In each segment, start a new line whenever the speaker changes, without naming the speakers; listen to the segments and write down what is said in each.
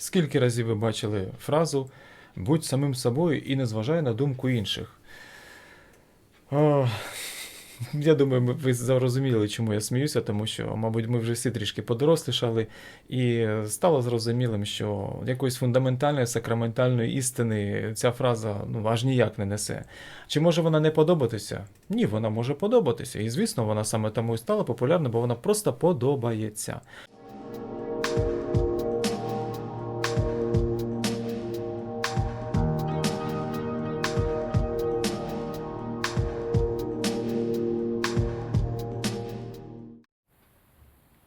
Скільки разів ви бачили фразу будь самим собою і не зважай на думку інших? О, я думаю, ви зрозуміли, чому я сміюся, тому що, мабуть, ми вже всі трішки подорослішали, і стало зрозумілим, що якоїсь фундаментальної, сакраментальної істини ця фраза ну, аж ніяк не несе. Чи може вона не подобатися? Ні, вона може подобатися. І звісно, вона саме тому і стала популярною, бо вона просто подобається.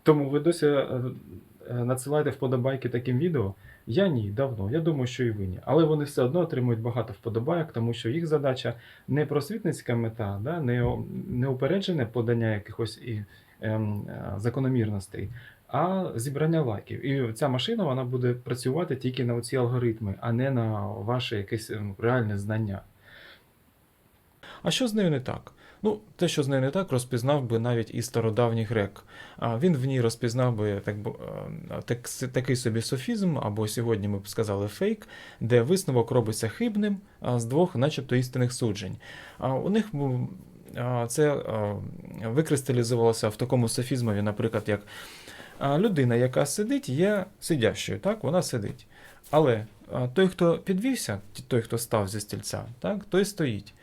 Тому ви досі е, е, надсилаєте вподобайки таким відео. Я ні, давно. Я думаю, що і ви ні. Але вони все одно отримують багато вподобайок, тому що їх задача не просвітницька мета, да, не, не упереджене подання якихось і, ем, е, закономірностей, а зібрання лайків. І ця машина вона буде працювати тільки на оці алгоритми, а не на ваше якесь ем, реальне знання. А що з нею не так? Ну, те, що з нею не так, розпізнав би навіть і стародавній грек. А Він в ній розпізнав би так, так, такий собі софізм, або сьогодні ми б сказали фейк, де висновок робиться хибним з двох, начебто, істинних суджень. А у них це викристалізувалося в такому софізмові, наприклад, як людина, яка сидить, є сидящою, так, вона сидить. Але той, хто підвівся, той, хто став зі стільця, так, той стоїть.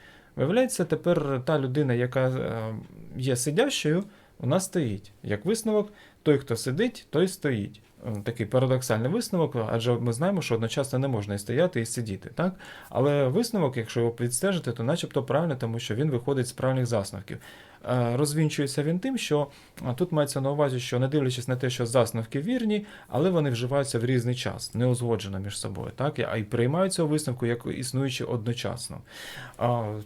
Виявляється, тепер та людина, яка е, є сидящою, вона стоїть. Як висновок, той, хто сидить, той стоїть. Такий парадоксальний висновок, адже ми знаємо, що одночасно не можна і стояти, і сидіти. Так? Але висновок, якщо його відстежити, то начебто правильно, тому що він виходить з правильних засновків. Е, Розвінчується він тим, що тут мається на увазі, що не дивлячись на те, що засновки вірні, але вони вживаються в різний час, не узгоджено між собою, так? а й приймаються у висновку як існуючі одночасно.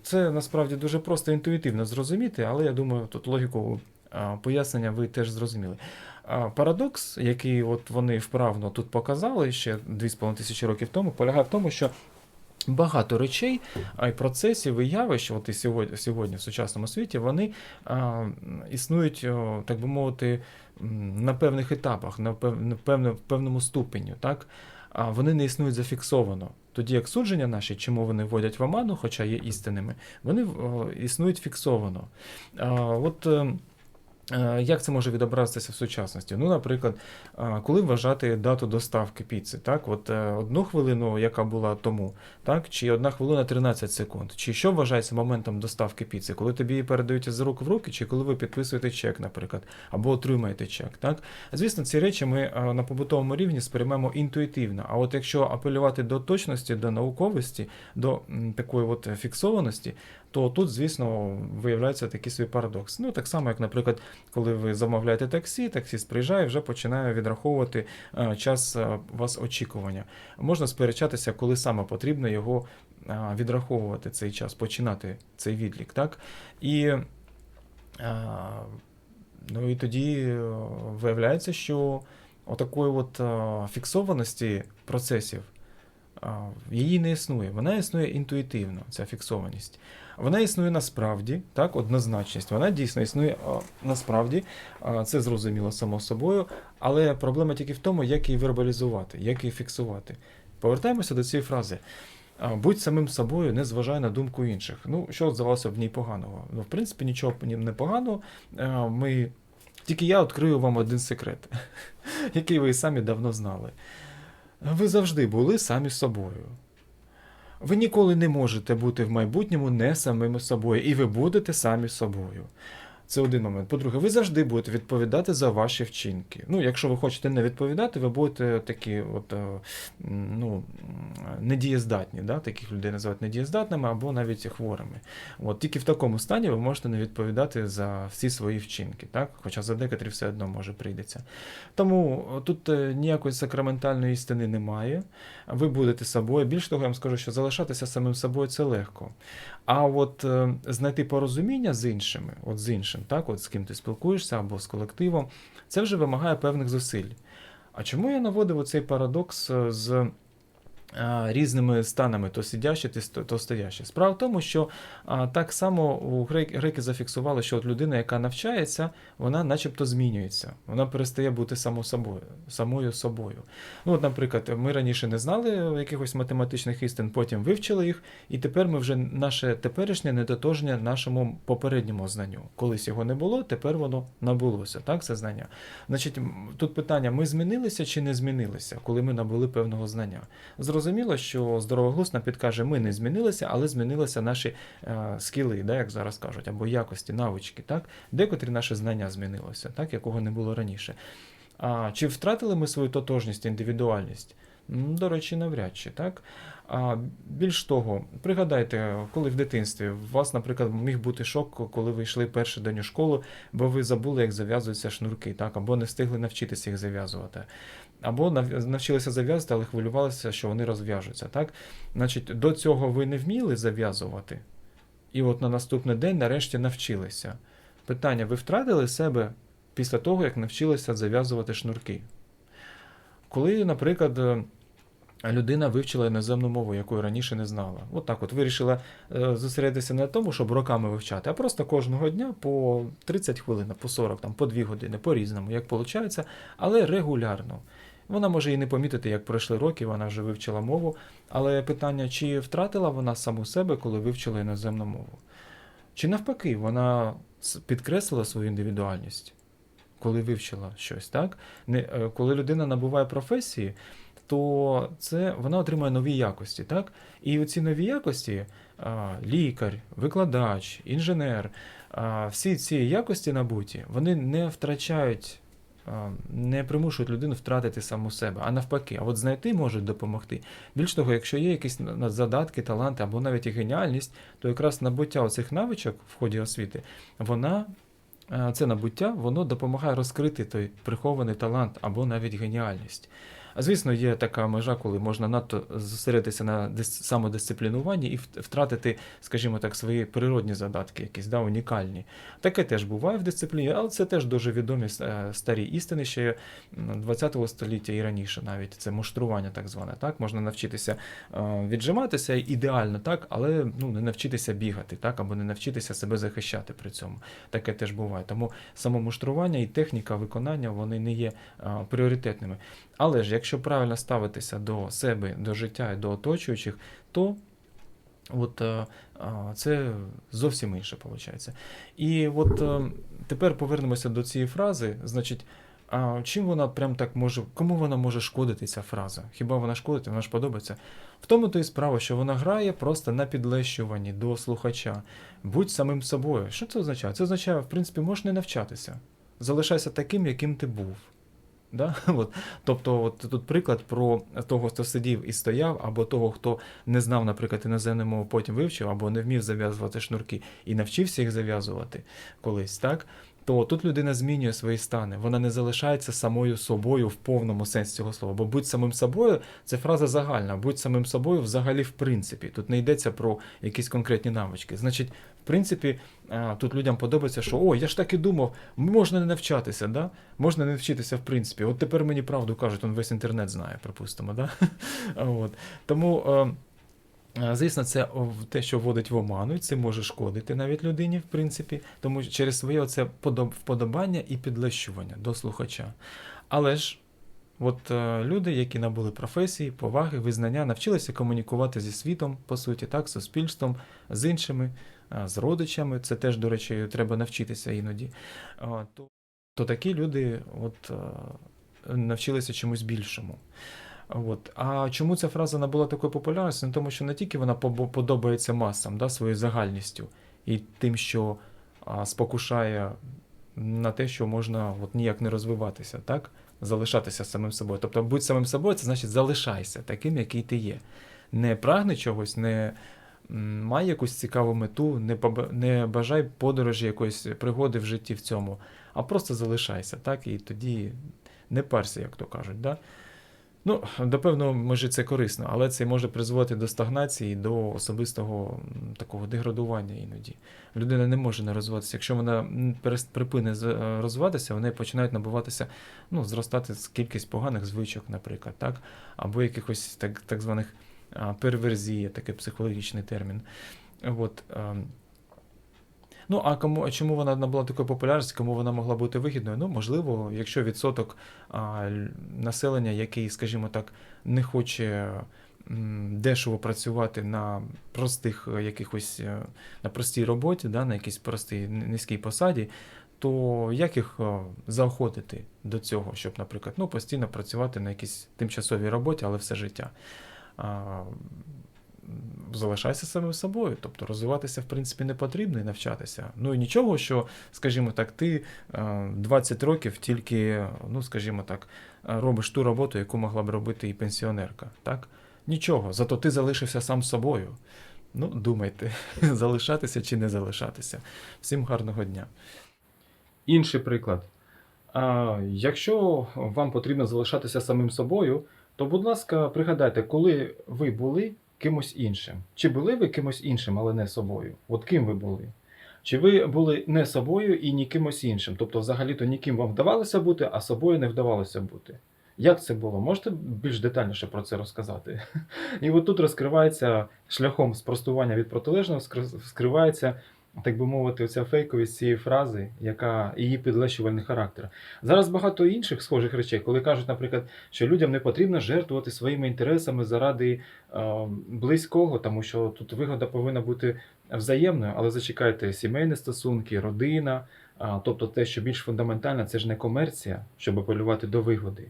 Це насправді дуже просто інтуїтивно зрозуміти, але я думаю, тут логіку пояснення ви теж зрозуміли. Парадокс, який от вони вправно тут показали ще 2,5 тисячі років тому, полягає в тому, що багато речей, а й процесів і явищ, от і сьогодні, сьогодні в сучасному світі, вони а, існують, так би мовити, на певних етапах, на пев- на певне- певному ступеню. Так? А вони не існують зафіксовано. Тоді як судження наші, чому вони вводять в оману, хоча є істинними, вони існують фіксовано. А, от е, е, як це може відобразитися в сучасності? Ну, наприклад, коли вважати дату доставки піци, так, от е, одну хвилину, яка була тому, так, чи одна хвилина 13 секунд, чи що вважається моментом доставки піци, коли тобі її передають з рук в руки, чи коли ви підписуєте чек, наприклад, або отримаєте чек, так? Звісно, ці речі ми е, на побутовому рівні сприймемо інтуїтивно. А от якщо апелювати до точності, до науковості, до такої от фіксованості, то тут, звісно, виявляється такий свій парадокс. Ну, так само, як, наприклад, коли ви замовляєте таксі, таксіст приїжджає, вже починає відраховувати е, час е, вас очікування. Можна сперечатися, коли саме потрібно його е, відраховувати цей час, починати цей відлік. Так? І, ну, і тоді виявляється, що отакої от фіксованості процесів її не існує. Вона існує інтуїтивно, ця фіксованість. Вона існує насправді, так, однозначність. Вона дійсно існує насправді, це зрозуміло само собою, але проблема тільки в тому, як її вербалізувати, як її фіксувати. Повертаємося до цієї фрази. Будь самим собою, не зважай на думку інших. Ну, що здавалося в ній поганого? Ну, в принципі, нічого не поганого. Ми... Тільки я відкрию вам один секрет, який ви самі давно знали. Ви завжди були самі собою. Ви ніколи не можете бути в майбутньому не самими собою, і ви будете самі собою. Це один момент. По-друге, ви завжди будете відповідати за ваші вчинки. Ну, якщо ви хочете не відповідати, ви будете такі, от, е, ну, недієздатні. Да? Таких людей називають недієздатними або навіть хворими. От, тільки в такому стані ви можете не відповідати за всі свої вчинки, так? хоча за декотрі все одно може прийдеться. Тому тут е, ніякої сакраментальної істини немає. Ви будете собою. Більш того, я вам скажу, що залишатися самим собою це легко. А от е, знайти порозуміння з іншими, от з іншим, так, от з ким ти спілкуєшся або з колективом, це вже вимагає певних зусиль. А чому я наводив оцей парадокс е, з різними станами, то сидящі, то сто- то стоящі. Справа в тому, що так само у греки, греки зафіксували, що от людина, яка навчається, вона начебто змінюється. Вона перестає бути само собою, самою собою. Ну, от, наприклад, ми раніше не знали якихось математичних істин, потім вивчили їх, і тепер ми вже наше теперішнє недотожнє нашому попередньому знанню. Колись його не було, тепер воно набулося. Так, це знання. Значить, тут питання: ми змінилися чи не змінилися, коли ми набули певного знання? Зрозуміло, що здоровоглузд нам підкаже, ми не змінилися, але змінилися наші е, скіли, да, як зараз кажуть, або якості, навички, так? Декотрі наше знання змінилося, так, якого не було раніше. А, чи втратили ми свою тотожність, індивідуальність? До речі, навряд чи, так? А, більш того, пригадайте, коли в дитинстві у вас, наприклад, міг бути шок, коли ви йшли перший день у школу, бо ви забули, як зав'язуються шнурки, так? або не встигли навчитися їх зав'язувати. Або навчилися зав'язувати, але хвилювалися, що вони розв'яжуться. Так? Значить, до цього ви не вміли зав'язувати, і от на наступний день нарешті навчилися. Питання: ви втратили себе після того, як навчилися зав'язувати шнурки? Коли, наприклад, людина вивчила іноземну мову, якої раніше не знала. От так от вирішила е, зосередитися не на тому, щоб роками вивчати, а просто кожного дня по 30 хвилин, по 40, там, по 2 години, по-різному, як виходить, але регулярно. Вона може і не помітити, як пройшли роки, вона вже вивчила мову, але питання, чи втратила вона саму себе, коли вивчила іноземну мову? Чи навпаки, вона підкреслила свою індивідуальність, коли вивчила щось, так? Не, е, коли людина набуває професії, то це вона отримує нові якості, так? І оці нові якості лікар, викладач, інженер, всі ці якості набуті, вони не втрачають, не примушують людину втратити саму себе, а навпаки, а от знайти можуть допомогти. Більш того, якщо є якісь задатки, таланти або навіть і геніальність, то якраз набуття оцих навичок в ході освіти, вона. Це набуття, воно допомагає розкрити той прихований талант або навіть геніальність. А звісно, є така межа, коли можна надто зосередитися на самодисциплінуванні і втратити, скажімо так, свої природні задатки, якісь да, унікальні. Таке теж буває в дисципліні, але це теж дуже відомі е, старі істини ще 20 століття і раніше навіть. Це муштрування так зване. Так? Можна навчитися е, віджиматися ідеально, так? але ну, не навчитися бігати, так? або не навчитися себе захищати при цьому. Таке теж буває. Тому самомуштрування і техніка виконання вони не є е, пріоритетними. Але ж якщо правильно ставитися до себе, до життя і до оточуючих, то от, е, це зовсім інше виходить. І от е, тепер повернемося до цієї фрази. Значить, а чим вона прям так може, кому вона може шкодити, ця фраза? Хіба вона шкодить, вона ж подобається? В тому то і справа, що вона грає просто на підлещуванні до слухача. Будь самим собою. Що це означає? Це означає, в принципі, можеш не навчатися. Залишайся таким, яким ти був. Да? От. Тобто, от тут приклад про того, хто сидів і стояв, або того, хто не знав, наприклад, іноземну мову, потім вивчив, або не вмів зав'язувати шнурки і навчився їх зав'язувати колись, так? То тут людина змінює свої стани, вона не залишається самою собою в повному сенсі цього слова. Бо будь самим собою це фраза загальна, будь самим собою взагалі в принципі. Тут не йдеться про якісь конкретні навички. Значить, в принципі, тут людям подобається, що о, я ж так і думав, можна не навчатися, да? можна не вчитися в принципі. От тепер мені правду кажуть, он весь інтернет знає, припустимо. Да? От. Тому. е, Е, Звісно, це те, що вводить в оману, і це може шкодити навіть людині, в принципі, тому через своє оце вподобання і підлещування до слухача. Але ж, от е, люди, які набули професії, поваги, визнання, навчилися комунікувати зі світом, по суті, так, суспільством, з іншими, е, з родичами. Це теж, до речі, треба навчитися іноді. Е, То, то такі люди от, е, навчилися чомусь більшому. От. А чому ця фраза набула такої популярності? Ну, тому що не тільки вона подобається масам да, своєю загальністю і тим, що а, спокушає на те, що можна от, ніяк не розвиватися, так? Залишатися самим собою. Тобто, будь самим собою, це значить залишайся таким, який ти є. Не прагни чогось, не май якусь цікаву мету, не, не бажай подорожі якоїсь пригоди в житті в цьому, а просто залишайся, так? І тоді не парся, як то кажуть. Да? Ну, до певної межі це корисно, але це може призводити до стагнації, до особистого такого деградування іноді. Людина не може не розвиватися. Якщо вона припине розвиватися, в неї починають набуватися, ну, зростати з- кількість поганих звичок, наприклад, так? або якихось так, так званих перверзій, такий психологічний термін. От, ем, Ну, а кому, чому вона набула такої популярності, кому вона могла бути вигідною? Ну, можливо, якщо відсоток а, населення, який, скажімо так, не хоче дешево працювати на простих е, якихось е, на простій роботі, да, на якійсь простій низькій посаді, то як їх е, заохотити до цього, щоб, наприклад, ну, постійно працювати на якійсь тимчасовій роботі, але все життя? Залишайся самим собою. Тобто розвиватися, в принципі, не потрібно і навчатися. Ну і нічого, що, скажімо так, ти е, 20 років тільки, ну, скажімо так, е, робиш ту роботу, яку могла б робити і пенсіонерка. Так? Нічого, зато ти залишився сам собою. Ну, думайте, залишатися чи не залишатися. Всім гарного дня. Інший приклад. А, якщо вам потрібно залишатися самим собою, то, будь ласка, пригадайте, коли ви були кимось іншим. Чи були ви кимось іншим, але не собою? От ким ви були? Чи ви були не собою і ні кимось іншим? Тобто, взагалі-то ніким вам вдавалося бути, а собою не вдавалося бути. Як це було? Можете більш детальніше про це розказати? І от тут розкривається шляхом спростування від протилежного, скри- скривається, так би мовити, оця фейковість цієї фрази, яка її підлещувальний характер. Зараз багато інших схожих речей, коли кажуть, наприклад, що людям не потрібно жертвувати своїми інтересами заради е, близького, тому що тут вигода повинна бути взаємною, але зачекайте, сімейні стосунки, родина, а, тобто те, що більш фундаментально, це ж не комерція, щоб апелювати до вигоди.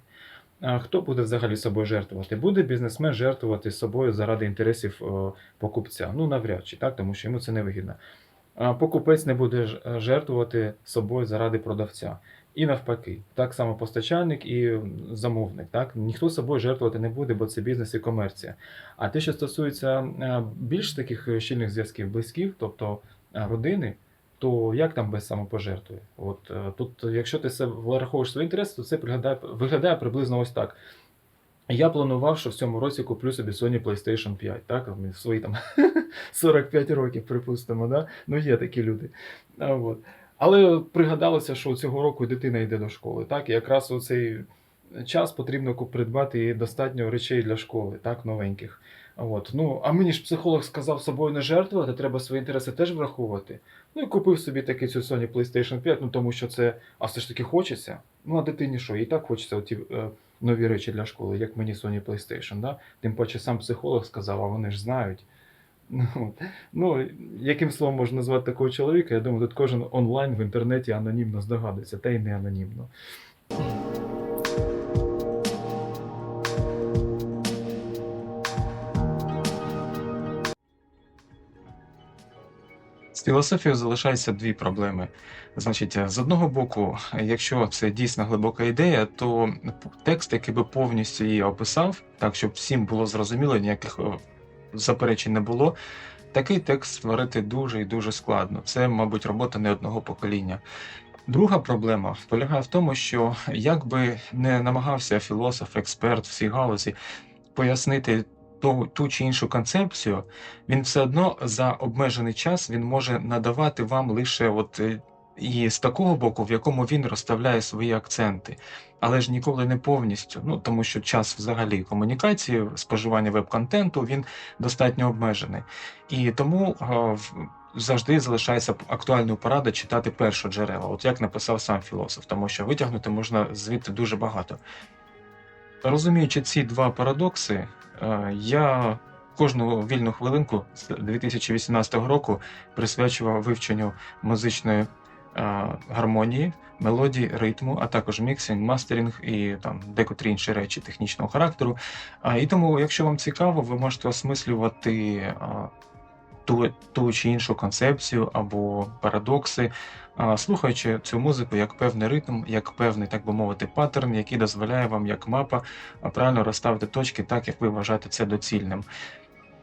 А хто буде взагалі собою жертвувати? Буде бізнесмен жертвувати собою заради інтересів е, покупця? Ну навряд чи так, тому що йому це не вигідно. А покупець не буде е, жертвувати собою заради продавця. І навпаки, так само постачальник і замовник. Так? Ніхто собою жертвувати не буде, бо це бізнес і комерція. А те, що стосується е, більш таких е, щільних зв'язків близьких, тобто е, родини, то як там без самопожертви? От е, тут, якщо ти себе враховуєш свої інтереси, то це виглядає, виглядає приблизно ось так. Я планував, що в цьому році куплю собі Sony PlayStation 5, так? В свої там 45 років, припустимо, да? Ну є такі люди. А, от. Але пригадалося, що цього року дитина йде до школи. Так? І якраз у цей час потрібно придбати достатньо речей для школи, так, новеньких. От. Ну, а мені ж психолог сказав собою не жертвувати, треба свої інтереси теж враховувати. Ну і купив собі таки цю Sony PlayStation 5, ну тому що це, а все ж таки хочеться. Ну, а дитині що? І так хочеться оті е, нові речі для школи, як мені Sony PlayStation. Да? Тим паче сам психолог сказав, а вони ж знають. Ну, ну, яким словом можна назвати такого чоловіка? Я думаю, тут кожен онлайн в інтернеті анонімно здогадується, та й не анонімно. Філософією залишаються дві проблеми. Значить, з одного боку, якщо це дійсно глибока ідея, то текст, який би повністю її описав, так щоб всім було зрозуміло, ніяких е, заперечень не було. Такий текст створити дуже і дуже складно. Це, мабуть, робота не одного покоління. Друга проблема полягає в тому, що як би не намагався філософ, експерт в цій галузі пояснити ту, ту чи іншу концепцію, він все одно за обмежений час він може надавати вам лише от е, і з такого боку, в якому він розставляє свої акценти, але ж ніколи не повністю. Ну тому що час взагалі комунікації, споживання веб-контенту він достатньо обмежений. І тому е, в- завжди залишається актуальною порада читати перше джерела, от як написав сам філософ, тому що витягнути можна звідти дуже багато. Розуміючи ці два парадокси, е, я кожну вільну хвилинку з 2018 року присвячував вивченню музичної е, гармонії, мелодії, ритму, а також міксинг, мастеринг і там декотрі інші речі технічного характеру. І тому, якщо вам цікаво, ви можете осмислювати а, ту, ту чи іншу концепцію або парадокси, слухаючи цю музику як певний ритм, як певний, так би мовити, паттерн, який дозволяє вам як мапа правильно розставити точки так, як ви вважаєте це доцільним.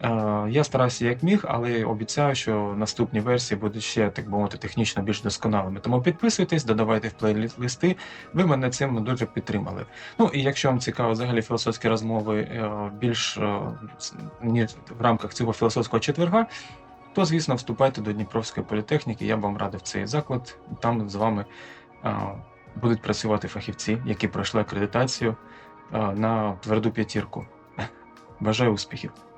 Е, Я старався як міг, але обіцяю, що наступні версії будуть ще, так би мовити, технічно більш досконалими. Тому підписуйтесь, додавайте в плейлисти. Ви мене цим дуже підтримали. Ну і якщо вам цікаво взагалі філософські розмови е, більш е, ніж в рамках цього філософського четверга, то звісно вступайте до Дніпровської політехніки. Я вам радив цей заклад. Там з вами будуть працювати фахівці, які пройшли акредитацію на тверду п'ятірку. Бажаю успіхів!